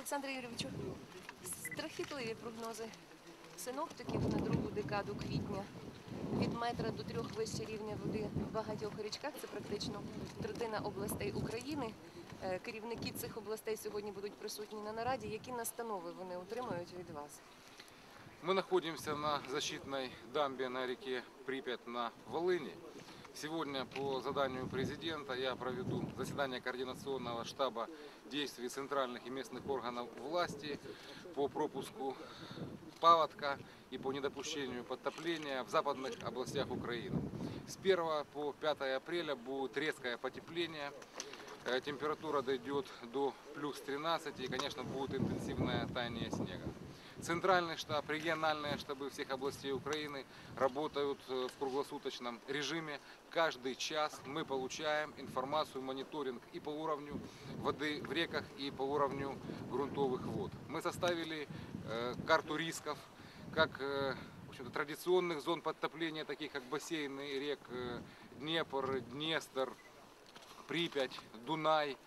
Олександре Юрійовичу, страхітливі прогнози синоптиків на другу декаду квітня. Від метра до трьох вище рівня води в багатьох річках. Це практично третина областей України. Е, Керівники цих областей сьогодні будуть присутні на нараді. Які настанови вони отримають від вас? Мы находимся на защитной дамбе на реке Припять на Волыни. Сегодня по заданию президента я проведу заседание координационного штаба действий центральных и местных органов власти по пропуску паводка и по недопущению подтопления в западных областях Украины. С 1 по 5 апреля будет резкое потепление. Э, Температура дойдет до плюс 13 и, конечно, будет интенсивное таяние снега. Центральный штаб, региональные штабы всех областей Украины работают э, в круглосуточном режиме. Каждый час мы получаем информацию, мониторинг и по уровню воды в реках, и по уровню грунтовых вод. Мы составили э, карту рисков, как э, общем-то, традиционных зон подтопления, таких как бассейны рек Днепр, Днестр, Припять, Дунай,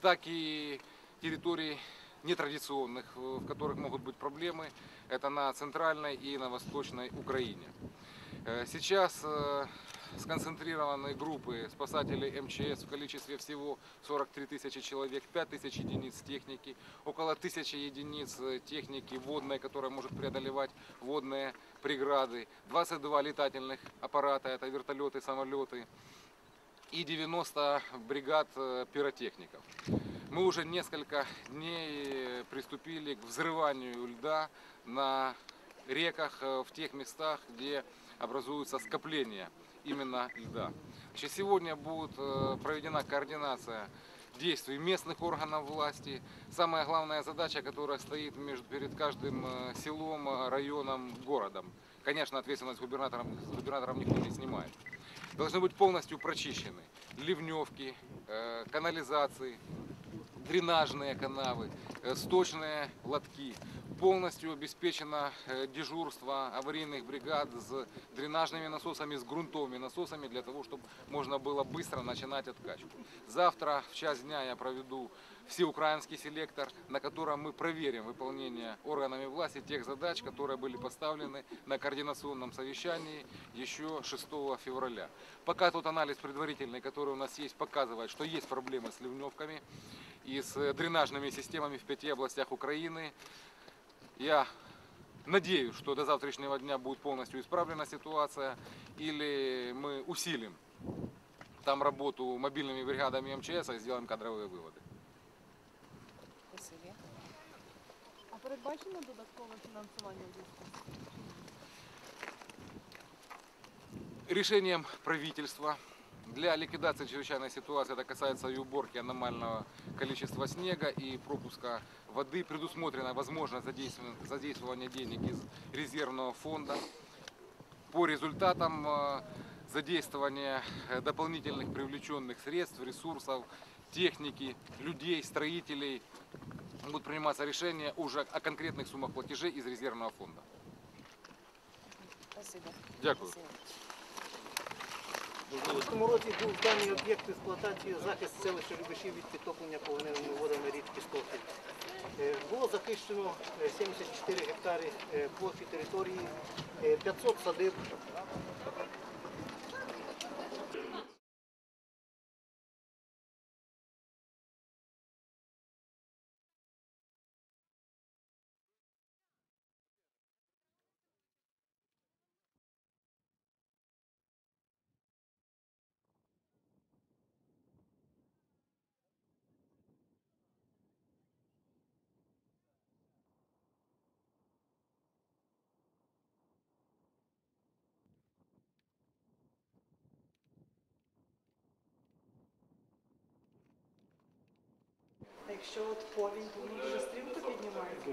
так и территорий нетрадиционных, э, в которых могут быть проблемы. Это на центральной и на восточной Украине. Э, Сейчас э, сконцентрированы группы спасателей МЧС в количестве всего 43 тысячи человек, 5 тысяч единиц техники, около тысячи единиц техники водной, которая может преодолевать водные преграды, 22 летательных аппарата, это вертолеты, самолеты, и 90 бригад пиротехников. Мы уже несколько дней э, приступили к взрыванию льда на реках э, в тех местах, где образуются скопления именно льда. Значит, сегодня будет э, проведена координация действий местных органов власти. Самая главная задача, которая стоит между, перед каждым селом, районом, городом. Конечно, ответственность губернатором, с губернатором никто не снимает должны быть полностью прочищены ливневки, канализации, дренажные канавы, э, сточные лотки. Полностью обеспечено э, дежурство аварийных бригад с дренажными насосами, с грунтовыми насосами для того, чтобы можно было быстро начинать откачку. Завтра в час дня я проведу всеукраинский селектор, на котором мы проверим выполнение органами власти тех задач, которые были поставлены на координационном совещании еще 6 февраля. Пока тот анализ предварительный, который у нас есть, показывает, что есть проблемы с ливневками и с э, дренажными системами в пяти областях Украины. Я надеюсь, что до завтрашнего дня будет полностью исправлена ситуация, или мы усилим там работу мобильными бригадами МЧС и сделаем кадровые выводы. Передбачено додаткове фінансування зв'язку? решением правительства для ликвидации чрезвычайной ситуации, это касается и уборки аномального количества снега и пропуска воды, предусмотрена возможность задействования денег из резервного фонда. По результатам э, задействования э, дополнительных привлеченных средств, ресурсов, техники, людей, строителей будут приниматься решения уже о конкретных суммах платежей из резервного фонда. Спасибі. Дякую. У цьому році був даний об'єкт експлуатації захист селища Любишів від підтоплення повеневими водами річки Стохи. Е, Було захищено е, 74 гектари е, площі території, е, 500 садиб. Якщо от повінь, то він дуже стрімко піднімається?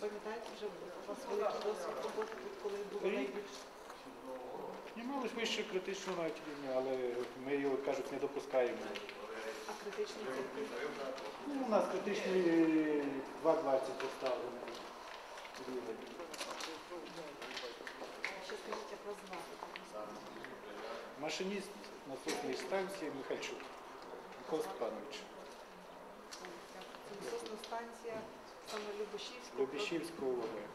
Пам'ятаєте, вже у вас великий досвід роботи, коли було Ні. найбільше? Ж вище критичного навіть рівня, але ми його кажуть не допускаємо. А критичний церкви? Ну, у нас критичний 2,20 поставлено. рівень. Ще скажіть, як вас звати? Машиніст насосної станції Михальчук Микола Степанович. Це насосна станція саме Любашівська. Любішівського ОВГ.